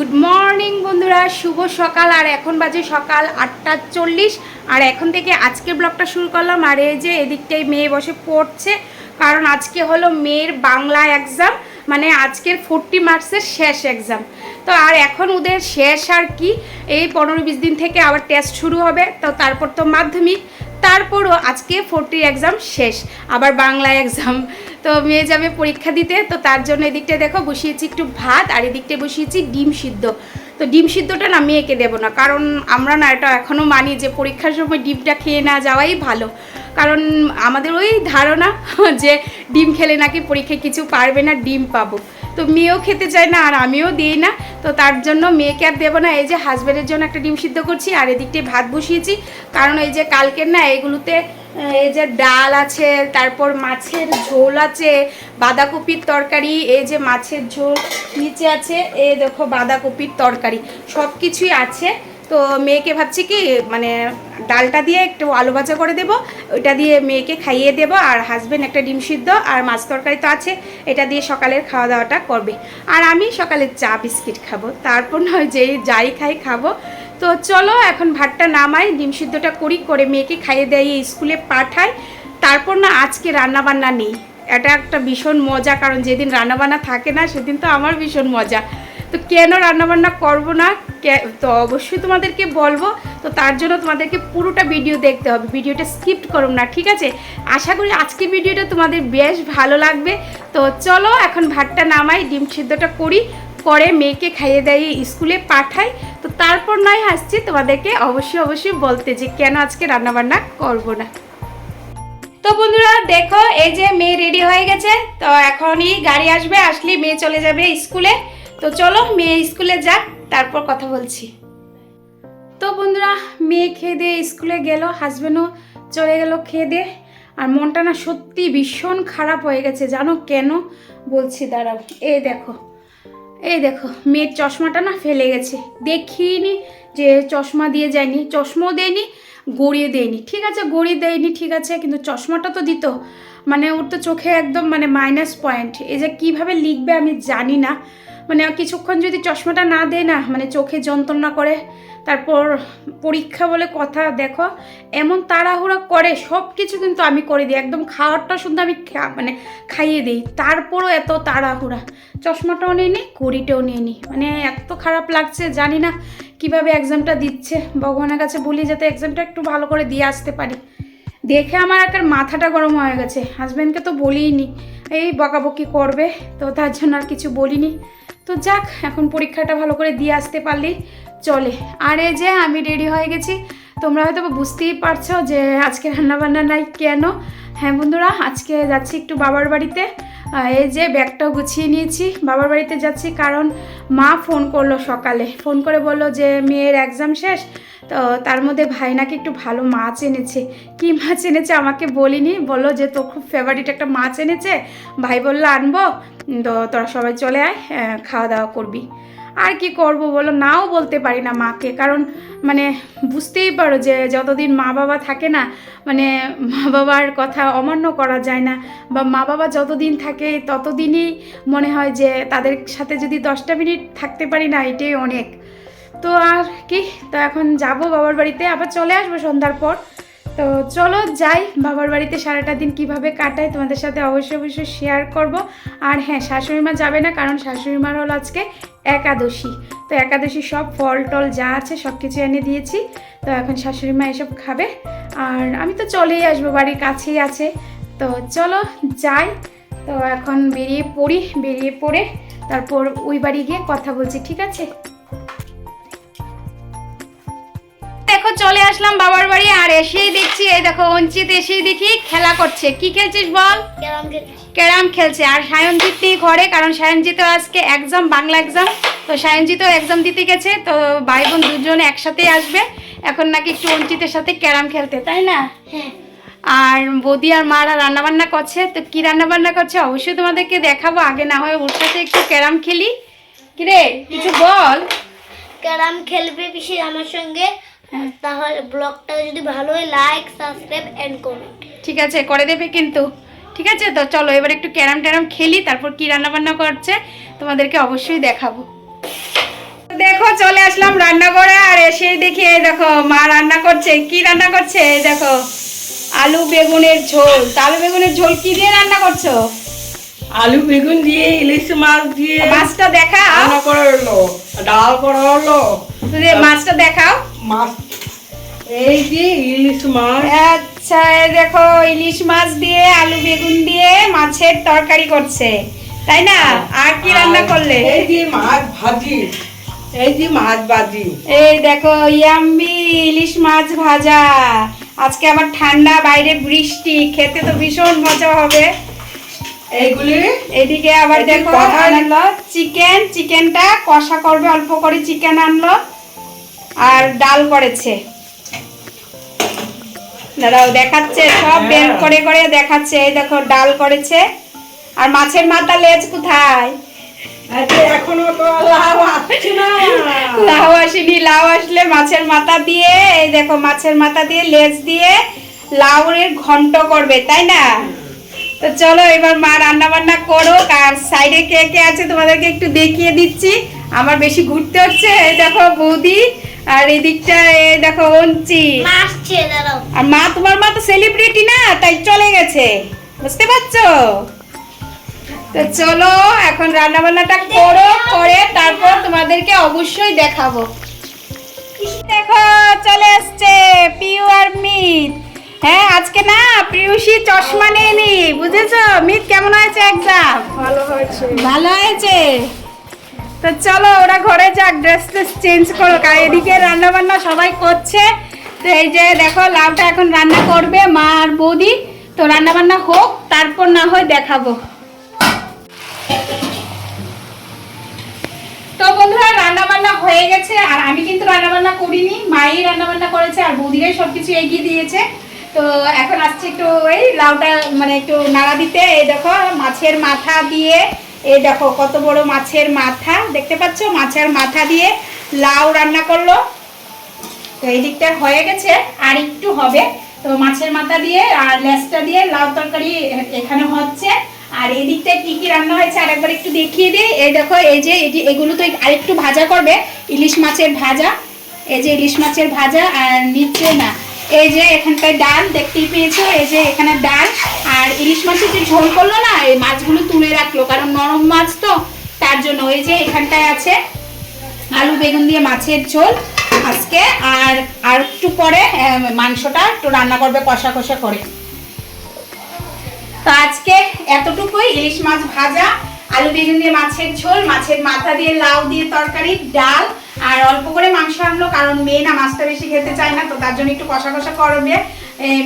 Good morning বন্ধুরা। শুভ সকাল, আর এখন বাজে সকাল আটটা চল্লিশ। আর এখন থেকে আজকের ব্লগটা শুরু করলাম। আর এই যে এদিকটাই মেয়ে বসে পড়ছে, কারণ আজকে হলো মেয়ের বাংলা এক্সাম মানে আজকের ফোরটি মার্কসের শেষ এক্সাম তো আর এখন ওদের শেষ আর কি, এই পনেরো বিশ দিন থেকে আবার টেস্ট শুরু হবে। তো তারপর তো মাধ্যমিক তারপরও আজকে ফোরটি এক্সাম শেষ, আবার বাংলা এক্সাম তো মেয়ে যাবে পরীক্ষা দিতে, তো তার জন্য এদিকটা দেখো বসিয়েছি একটু ভাত, আর এদিকটায় বসিয়েছি ডিম সিদ্ধ। তো ডিম সিদ্ধটা না মেয়েকে দেবো না, কারণ আমরা না এটা এখনও মানি যে পরীক্ষার সময় ডিমটা খেয়ে না যাওয়াই ভালো। কারণ আমাদের ওই ধারণা যে ডিম খেলে নাকি পরীক্ষায় কিছু পারবে না, ডিম পাবো। তো মেয়েও খেতে চায় না আর আমিও দিই না। তো তার জন্য মেয়েকে আর দেবো না। এই যে হাজব্যান্ডের জন্য একটা ডিম সিদ্ধ করছি আর এদিকটায় ভাত বসিয়েছি। কারণ এই যে কালকের না, এগুলোতে এই যে ডাল আছে, তারপর মাছের ঝোল আছে, বাঁধাকপির তরকারি, এই যে মাছের ঝোল নিচে আছে, এই দেখো বাঁধাকপির তরকারি। সব কিছুই আছে। তো মেয়েকে ভাবছি কি মানে ডালটা দিয়ে একটু আলু ভাজা করে দেবো, ওইটা দিয়ে মেয়েকে খাইয়ে দেবো, আর হাজবেন্ড একটা ডিম সিদ্ধ, আর মাছ তরকারি তো আছে, এটা দিয়ে সকালের খাওয়া দাওয়াটা করবে। আর আমি সকালে চা বিস্কিট খাব, তারপর নয় যে যাই খাই খাব। তো চলো এখন ভাতটা নামাই, ডিম সিদ্ধটা করি, করে মেয়েকে খাইয়ে দেয় স্কুলে পাঠাই। তারপর না আজকে রান্না বান্না নেই। এটা একটা ভীষণ মজা, কারণ যেদিন রান্নাবান্না থাকে না, সেদিন তো আমার ভীষণ মজা। তো কেন রান্নাবান্না করব না? তো অবশ্যই তোমাদেরকে বলব। তো তার জন্য তোমাদেরকে পুরোটা ভিডিও দেখতে হবে। ভিডিওটা স্কিপ করো না, ঠিক আছে? আশা করি আজকের ভিডিওটা তোমাদের বেশ ভালো লাগবে। তো চলো এখন ভাতটা নামাই, ডিম সিদ্ধটা করি করে মেয়েকে খাইয়ে দেয় স্কুলে পাঠাই। তো তারপর নয় আসছি তোমাদেরকে অবশ্যই অবশ্যই বলতে যে কেন আজকে রান্নাবান্না করব না। তো বন্ধুরা, দেখো, এই যে মেয়ে রেডি হয়ে গেছে। তো এখনই গাড়ি আসবে আসলে মেয়ে চলে যাবে স্কুলে। তো চলো, মেয়ে স্কুলে যাক, তারপর কথা বলছি। তো বন্ধুরা, মেয়ে খেয়ে দিয়ে স্কুলে গেল হাজবেন্ডও চলে গেল খেয়ে দিয়ে, আর মনটা না সত্যি ভীষণ খারাপ হয়ে গেছে, জানো কেন? বলছি, দাঁড়াও, এই দেখো এই দেখো, মেয়ের চশমাটা না ফেলে গেছে, দেখিনি যে চশমা দিয়ে যায়নি, চশমাও দেয়নি গড়িয়ে দেয়নি, ঠিক আছে গড়িয়ে দেয়নি, ঠিক আছে, কিন্তু চশমাটা তো দিত মানে ওর তো চোখে একদম মানে মাইনাস পয়েন্ট এই যে কীভাবে লিখবে আমি জানি না মানে কিছুক্ষণ যদি চশমাটা না দেয় না মানে চোখে যন্ত্রণা করে, তারপর পরীক্ষা বলে কথা দেখো, এমন তাড়াহুড়া করে সব কিছু কিন্তু আমি করে দিই। একদম খাওয়ারটা শুধু আমি মানে খাইয়ে দিই। তারপরও এত তাড়াহুড়া। চশমাটাও নিয়ে নিই ঘড়িটাও নিয়ে নিই মানে এত খারাপ লাগছে, জানি না কীভাবে এক্সামটা দিচ্ছে। ভগবানের কাছে বলি যাতে এক্সামটা একটু ভালো করে দিয়ে আসতে পারি। দেখে আমার একটা মাথাটা গরম হয়ে গেছে। হাজব্যান্ডকে তো বলিনি এই বকাবকি করবে। তো তার জন্য আর কিছু বলিনি। তো যাক, এখন পরীক্ষাটা ভালো করে দিয়ে আসতে পারলেই চলে। আর এই যে আমি রেডি হয়ে গেছি। তোমরা হয়তো বুঝতেই পারছ যে আজকে রান্নাবান্না নাই কেন? হ্যাঁ বন্ধুরা, আজকে যাচ্ছি একটু বাবার বাড়িতে। এই যে ব্যাগটাও গুছিয়ে নিয়েছি। বাবার বাড়িতে যাচ্ছি কারণ মা ফোন করল সকালে। ফোন করে বলল যে, মেয়ের এক্সাম শেষ, তো তার মধ্যে ভাই নাকি একটু ভালো মাছ এনেছে। কি মাছ এনেছে আমাকে বলিনি? বলল যে, তোর খুব ফেভারিট একটা মাছ এনেছে। ভাই বলল, আনব। তো তোরা সবাই চলে আয় খাওয়া দাওয়া করবি। আর কি করব বলো? নাও বলতে পারি না মাকে, কারণ মানে বুঝতেই পারো যে যতদিন মা বাবা থাকে না মানে মা বাবার কথা অমান্য করা যায় না, বা মা বাবা যতদিন থাকে ততদিনই মনে হয় যে তাদের সাথে যদি দশটা মিনিট থাকতে পারি না, এটাই অনেক। তো আর কি, তো এখন যাব বাবার বাড়িতে, আবার চলে আসব সন্ধ্যার পর। তো চলো যাই, বাবার বাড়িতে সারাটা দিন কীভাবে কাটায় তোমাদের সাথে অবশ্যই অবশ্যই শেয়ার করব। আর হ্যাঁ শাশুড়ি মা যাবে না কারণ শাশুড়ি মার হলো আজকে একাদশী। তো একাদশী সব ফল টল যা আছে সব কিছু এনে দিয়েছি। তো এখন শাশুড়ি মা এসব খাবে। আর আমি তো চলেই আসব, বাড়ির কাছেই আছে। তো চলো যাই। তো এখন বেরিয়ে পড়ি, বেরিয়ে পড়ে তারপর ওই বাড়ি গিয়ে কথা বলছি, ঠিক আছে? দেখো চলে আসলাম বাবার বাড়ি আর এসেই দেখছি এই দেখো অঞ্চিত এসেই দেখি খেলা করছে। কি খেলছিস বল? ক্যারাম খেলছে। আর সায়নজিৎ নেই ঘরে কারণ সায়নজিৎও আজকে এক্সাম বাংলা এক্সাম তো সায়নজিৎও এক্সাম দিতে গেছে তো ভাই বোন দুজন একসাথেই আসবে। এখন নাকি একটু অঞ্চিতের সাথে ক্যারাম খেলতে তাই না? হ্যাঁ। আর বৌদি আর মারা রান্নাবান্না করছে তো কি রান্নাবান্না করছে অবশ্যই তোমাদেরকে দেখাবো। আগে না হয় ওর সাথে একটু ক্যারাম খেলি। কিরে কিছু বল? ক্যারাম খেলবে পিসি আমার সঙ্গে। তাহলে ব্লগটা যদি ভালো হয় লাইক সাবস্ক্রাইব এন্ড কমেন্ট ঠিক আছে করে দেবে কিন্তু। ঠিক আছে তো চলো এবার একটু ক্যারাম ট্যারাম খেলি তারপর কি রান্না বান্না করছে তোমাদেরকে অবশ্যই দেখাবো। দেখো চলে আসলাম রান্না করে আর এসেই দেখি এই দেখো মা রান্না করছে। কি রান্না করছে? দেখো আলু বেগুনের ঝোল। আলু বেগুনের ঝোল কি দিয়ে রান্না করছ? আলু বেগুন দিয়ে ইলিশ মাছ দিয়ে। মাছটা দেখাও। রান্না করা হলো ডাল করা হলো। মাছটা দেখাও। মাছ। এই যে ইলিশ মাছ। আচ্ছা দেখো ইলিশ মাছ দিয়ে আলু বেগুন দিয়ে মাছের তরকারি করছে। তাই না? আর কি রান্না করলে? এই যে মাছ ভাজি এই যে মাছ ভাজি। এই দেখো ইয়াম্মি ইলিশ মাছ ভাজা। আজকে আবার ঠান্ডা বাইরে বৃষ্টি খেতে তো ভীষণ মজা হবে। এইগুলি? এদিকে আবার দেখো আনলো চিকেন চিকেনটা কষা করবে অল্প করে চিকেন আনলো। আর ডাল করেছে। দাঁড়াও দেখাচ্ছে সব বের হ্যাঁ। করে করে দেখাচ্ছে। এই দেখো ডাল করেছে। আর মাছের মাথা লেজ কোথায়? এখনও তো লাভ আসছে না। লাউ আসেনি লাউ আসলে মাছের মাথা দিয়ে এই দেখো মাছের মাথা দিয়ে লেজ দিয়ে লাউয়ের ঘন্ট করবে তাই না? তো চলো এবার মা রান্না বান্না করো আর সাইডে কে কে আছে তোমাদেরকে একটু দেখিয়ে দিচ্ছি। আমার বেশি ঘুরতে হচ্ছে। এই দেখো বৌদি আর এদিকটা এই দেখো অঞ্চি। মা আর মা তোমার মা তো সেলিব্রিটি না তাই চলে গেছে। বুঝতে পারছ? তো চলো এখন রান্না বান্নাটা করো করে তারপর তোমাদেরকে অবশ্যই দেখাবো। দেখো চলে এসছে পিউ আর মিত। হ্যাঁ আজকে না পিউসি চশমা নিয়ে নি বুঝেছ? মিত কেমন হয়েছে এক্সাম ভালো হয়েছে। ভালো হয়েছে? তো চলো ওরা ঘরে যাক ড্রেস ট্রেস চেঞ্জ করো আর এদিকে রান্না বান্না সবাই করছে। তো এই যে দেখো, লাউটা এখন রান্না করবে মা আর বৌদি। তো রান্না বান্না হোক, তারপর না হয় দেখাবো। তো বন্ধুরা রান্না বান্না হয়ে গেছে। আর আমি কিন্তু রান্না বান্না করিনি, মাই রান্না বান্না করেছে আর বৌদিরাই সবকিছু এগিয়ে দিয়েছে। তো এখন আসছে একটু এই লাউটা মানে একটু নাড়া দিতে। এই দেখো, মাছের মাথা দিয়ে এই দেখো, কত বড় মাছের মাথা। দেখতে পাচ্ছ? মাছের মাথা দিয়ে লাউ রান্না করল। তো এই দিকটা হয়ে গেছে, আর একটু হবে। তো মাছের মাথা দিয়ে আর লেসটা দিয়ে লাউ তরকারি এখানে হচ্ছে। আর এই দিকটা কি কি রান্না হয়েছে আরেকবার একটু দেখিয়ে দিই। এই দেখো, এই যে এটি এগুলো তো আরেকটু ভাজা করবে। ইলিশ মাছের ভাজা, এই যে ইলিশ মাছের ভাজা, আর নিচে না এই যে এখানটায় ডাল, দেখতেই পেয়েছ? এই যে এখানে ডাল। আর ইলিশ মাছের যে ঝোল করল না, এই মাছগুলো তুলে রাখল। কারণ নরম মাছ তো, তার জন্য। ওই যে এখানটায় আছে আলু বেগুন দিয়ে মাছের ঝোল আজকে। আর আর একটু পরে মাংসটা একটু রান্না করবে কষা কষা করে। তো আজকে এতটুকুই। ইলিশ মাছ ভাজা, আলু বেগুন দিয়ে মাছের ঝোল, মাছের মাথা দিয়ে লাউ দিয়ে তরকারি, ডাল আর অল্প করে মাংস আনলো, কারণ মেয়ে না মাছটা বেশি খেতে চায় না, তো তার জন্য একটু কষা কষা করবে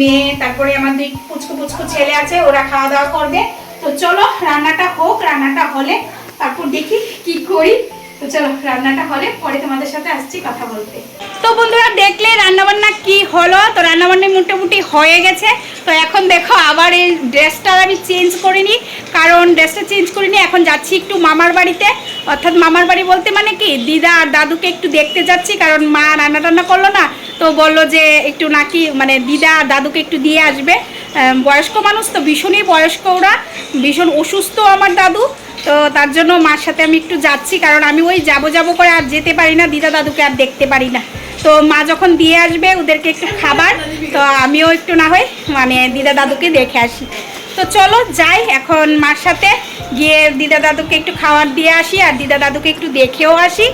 মেয়ে, তারপরে আমার দুই পুচকু পুচকু ছেলে আছে, ওরা খাওয়া দাওয়া করবে। তো চলো, রান্নাটা হোক, রান্নাটা হলে, তারপর দেখি কি করি। তো চলো, রান্নাটা হলে পরে তোমাদের সাথে আসছি কথা বলতে। তো বন্ধুরা দেখলে রান্নাবান্না কি হলো? তো রান্নাবান্না মোটামুটি হয়ে গেছে। তো এখন দেখো, আবার এই ড্রেসটা আমি চেঞ্জ করিনি, কারণ ড্রেসটা চেঞ্জ করিনি, এখন যাচ্ছি একটু মামার বাড়িতে। অর্থাৎ মামার বাড়ি বলতে মানে কি, দিদা আর দাদুকে একটু দেখতে যাচ্ছি, কারণ মা রান্না টান্না করল না। তো বলল যে একটু নাকি মানে দিদা আর দাদুকে একটু দিয়ে আসবে। বয়স্ক মানুষ তো ভীষণই বয়স্ক ওরা ভীষণ অসুস্থ আমার দাদু। তো তার জন্য মার সাথে আমি একটু যাচ্ছি, কারণ আমি ওই যাব যাব করে আর যেতে পারি না, দিদা দাদুকে আর দেখতে পারি না। তো মা যখন দিয়ে আসবে, ওদেরকে একটু খাবার, তো আমিও একটু না হয় মানে দিদা দাদুকে দেখে আসি। তো চলো যাই, এখন মার সাথে গিয়ে দিদা দাদুকে একটু খাবার দিয়ে আসি, আর দিদা দাদুকে একটু দেখেও আসি।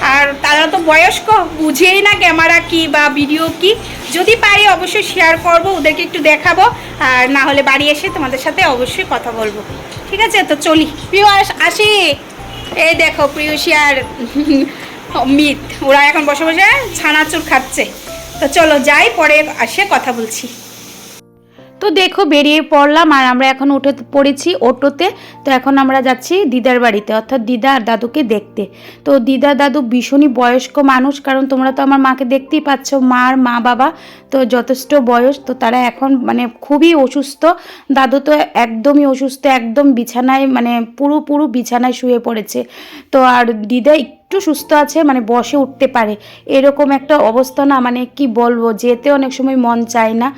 আর তারা তো বয়স্ক বুঝেই না ক্যামেরা কি বা ভিডিও কি। যদি পারি অবশ্যই শেয়ার করব ওদেরকে একটু দেখাবো। আর না হলে বাড়ি এসে তোমাদের সাথে অবশ্যই কথা বলব। ঠিক আছে? তো চলি। প্রিয় আস- এই দেখো প্রিয়সী আর মিত ওরা এখন বসে বসে ছানাচুর খাচ্ছে। তো চলো যাই পরে আসে কথা বলছি। তো দেখো, বেরিয়ে পড়লাম আর আমরা এখন উঠে পড়েছি অটোতে। তো এখন আমরা যাচ্ছি দিদার বাড়িতে, অর্থাৎ দিদা আর দাদুকে দেখতে। তো দিদা, দাদু ভীষণই বয়স্ক মানুষ, কারণ তোমরা তো আমার মাকে দেখতেই পাচ্ছ, মার মা বাবা তো যথেষ্ট বয়স, তো তারা এখন মানে খুবই অসুস্থ। দাদু তো একদমই অসুস্থ, একদম বিছানায় মানে পুরো পুরো বিছানায় শুয়ে পড়েছে। তো আর দিদা একটু সুস্থ আছে মানে বসে উঠতে পারে। এরকম একটা অবস্থা না মানে কি বলব, যেতে অনেক সময় মন চায় না।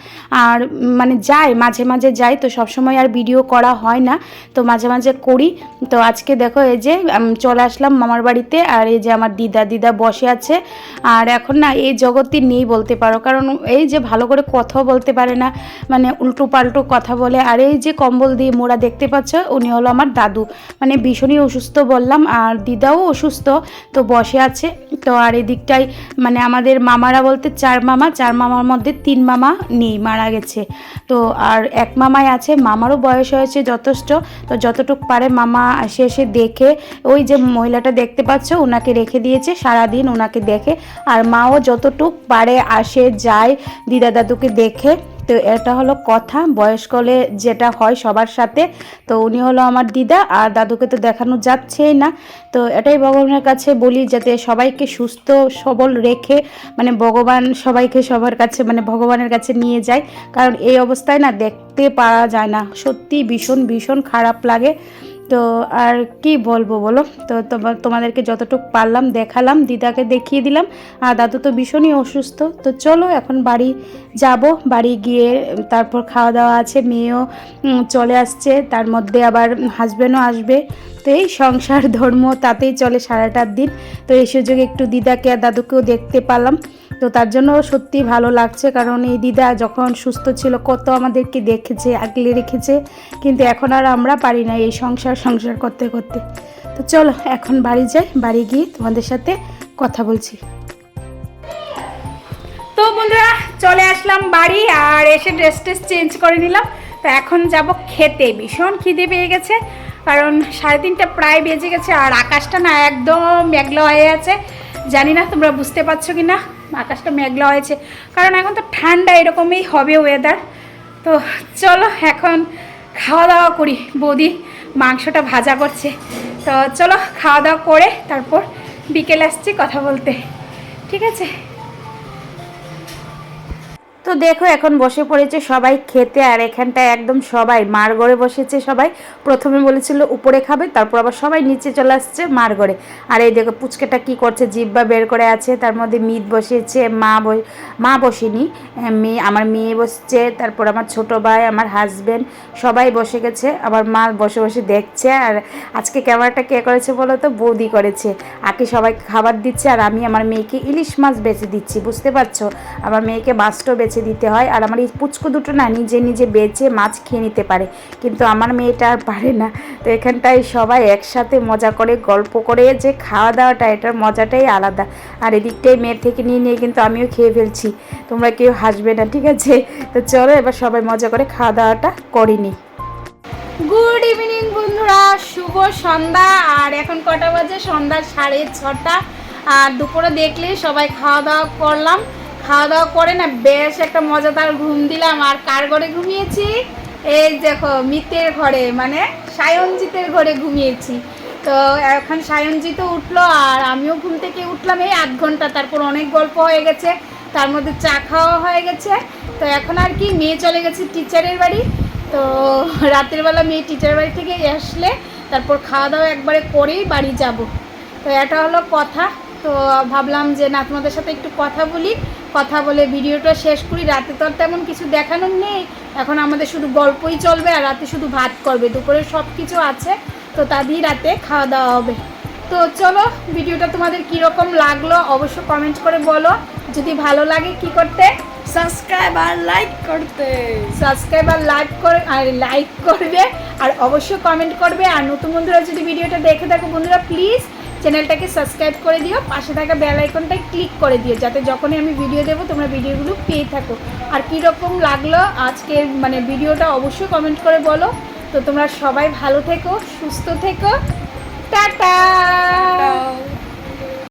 আর মানে যায়, মাঝে মাঝে যাই, তো সবসময় আর ভিডিও করা হয় না, তো মাঝে মাঝে করি। তো আজকে দেখো এই যে চলে আসলাম মামার বাড়িতে, আর এই যে আমার দিদা দিদা বসে আছে। আর এখন না, এই জগতে নেই বলতে পারো, কারণ এই যে ভালো করে কথাও বলতে পারে না মানে উল্টো পাল্টো কথা বলে। আর এই যে কম্বল দিয়ে মোড়া দেখতে পাচ্ছ, উনি হলো আমার দাদু। মানে ভীষণই অসুস্থ বললাম, আর দিদাও অসুস্থ তো বসে আছে। তো আর এদিকটাই মানে আমাদের মামারা বলতে চার মামা, চার মামার মধ্যে তিন মামা নেই, মারা গেছে। তো আর এক মামাই আছে, মামারও বয়স হয়েছে যথেষ্ট। তো যতটুক পারে মামা এসে এসে দেখে, ওই যে মহিলাটা দেখতে পাচ্ছ ওনাকে রেখে দিয়েছে, সারাদিন ওনাকে দেখে। আর মাও যতটুক পারে আসে, যায়, দিদা দাদুকে দেখে। তো এটা হলো কথা। বয়স্কলে যেটা হয় সবার সাথে। তো উনি হলো আমার দিদা, আর দাদুকে তো দেখানো যাচ্ছেই না। তো এটাই ভগবানের কাছে বলি, যাতে সবাইকে সুস্থ, সবল রেখে মানে ভগবান সবাইকে সবার কাছে মানে ভগবানের কাছে নিয়ে যায়। কারণ এই অবস্থায় না দেখতে পারা যায় না। সত্যি ভীষণ ভীষণ খারাপ লাগে। তো আর কি বলব বলো? তো তোমা- তোমাদেরকে যতটুকু পারলাম দেখালাম, দিদাকে দেখিয়ে দিলাম। আর দাদু তো ভীষণই অসুস্থ। তো চলো এখন বাড়ি যাব। বাড়ি গিয়ে তারপর খাওয়া দাওয়া আছে, মেয়েও চলে আসছে। তার মধ্যে আবার হাজব্যান্ডও আসবে। এই সংসার, ধর্ম, তাতেই চলে সারাটার দিন। তো এই সুযোগে একটু দিদাকে আর দাদুকেও দেখতে পারলাম। তো তার জন্য সত্যি ভালো লাগছে, কারণ এই দিদা যখন সুস্থ ছিল, কত আমাদেরকে দেখেছে, আগলে রেখেছে। কিন্তু এখন আর আমরা পারি না এই সংসার সংসার করতে করতে। তো চলো, এখন বাড়ি যাই, বাড়ি গিয়ে তোমাদের সাথে কথা বলছি। তো বন্ধুরা, চলে আসলাম বাড়ি আর এসে ড্রেস ট্রেস চেঞ্জ করে নিলাম। তো এখন যাব খেতে, ভীষণ খিদে পেয়ে গেছে। কারণ সাড়ে তিনটা প্রায় বেজে গেছে আর আকাশটা না একদম মেঘলা হয়ে আছে। জানি না তোমরা বুঝতে পারছ কি না আকাশটা মেঘলা হয়েছে। কারণ এখন তো ঠান্ডা এরকমই হবে ওয়েদার তো চলো এখন খাওয়া দাওয়া করি। বৌদি মাংসটা ভাজা করছে। তো চলো খাওয়া দাওয়া করে তারপর বিকেলে আসছি কথা বলতে। ঠিক আছে? তো দেখো, এখন বসে পড়েছে সবাই খেতে, আর এখানটায় একদম সবাই, মার গড়ে বসেছে সবাই। প্রথমে বলেছিল উপরে খাবে, তারপর আবার সবাই নিচে চলে আসছে মার গড়ে আর এই দেখো, পুচকেটা কি করছে জিব্বা বের করে আছে, তার মধ্যে মিট বসেছে, মা মা বসেনি মেয়ে, আমার মেয়ে বসছে, তারপর আমার ছোট ভাই, আমার হাজবেন্ড সবাই বসে গেছে, আবার মা বসে বসে দেখছে, আর আজকে ক্যামেরাটা কে করেছে বলো তো? বৌদি করেছে। আকে সবাই খাবার দিচ্ছে, আর আমি আমার মেয়েকে ইলিশ মাছ বেছে দিচ্ছি, বুঝতে পারছ? আমার মেয়েকে মাছটাও বেছে দিতে হয়। আর আমার এই পুচকু দুটো না নিজে নিজে বেছে মাছ খেয়ে নিতে পারে। কিন্তু আমার মেয়েটা আর পারে না। তো এখানটায় সবাই একসাথে মজা করে, গল্প করে যে খাওয়া দাওয়াটা এটার মজাটাই আলাদা। আর এদিকটাই মেয়ের থেকে নিয়ে নিয়ে কিন্তু আমিও খেয়ে ফেলছি। তোমরা কেউ হাসবে না, ঠিক আছে? তো চলো এবার সবাই মজা করে খাওয়া দাওয়াটা করিনি গুড ইভিনিং বন্ধুরা, শুভ সন্ধ্যা। আর এখন কটা বাজে? সন্ধ্যা সাড়ে ছটা। আর দুপুরে দেখলে সবাই খাওয়া দাওয়া করলাম। খাওয়া দাওয়া করে না, বেশ একটা মজাদার ঘুম দিলাম। আর কার ঘরে ঘুমিয়েছি? এই দেখো, মিতের ঘরে মানে সায়নজিতের ঘরে ঘুমিয়েছি। তো এখন সায়নজিৎ উঠল, আর আমিও ঘুম থেকে উঠলাম। এই আধ ঘণ্টা, তারপর অনেক গল্প হয়ে গেছে, তার মধ্যে চা খাওয়া হয়ে গেছে। তো এখন আর কি, মেয়ে চলে গেছে টিচারের বাড়ি। তো রাতের বেলা মেয়ে টিচার বাড়ি থেকে আসলে, তারপর খাওয়া দাওয়া একবারে করেই বাড়ি যাব। তো এটা হলো কথা। তো ভাবলাম যে না, তোমাদের সাথে একটু কথা বলি। কথা বলে ভিডিওটা শেষ করি। রাতে তো আর তেমন কিছু দেখানোর নেই। এখন আমাদের শুধু গল্পই চলবে আর রাতে শুধু ভাত করবে। দুপুরে সব কিছু আছে তো তা দিয়ে রাতে খাওয়া দাওয়া হবে। তো চলো ভিডিওটা তোমাদের কীরকম লাগল অবশ্য কমেন্ট করে বলো। যদি ভালো লাগে কি করতে? সাবস্ক্রাইব আর লাইক করতে। সাবস্ক্রাইব আর লাইক করে আর লাইক করবে। আর অবশ্যই কমেন্ট করবে। আর নতুন বন্ধুরা যদি ভিডিওটা দেখে থাকো বন্ধুরা প্লিজ চ্যানেলটাকে সাবস্ক্রাইব করে দিও, পাশে থাকা বেল আইকনটায় ক্লিক করে দিও, যাতে যখনই আমি ভিডিও দেবো, তোমরা ভিডিওগুলো পেয়ে থাকো। আর কীরকম লাগল আজকের মানে ভিডিওটা অবশ্যই কমেন্ট করে বলো। তো তোমরা সবাই ভালো থেকো, সুস্থ থেকো। টাটা!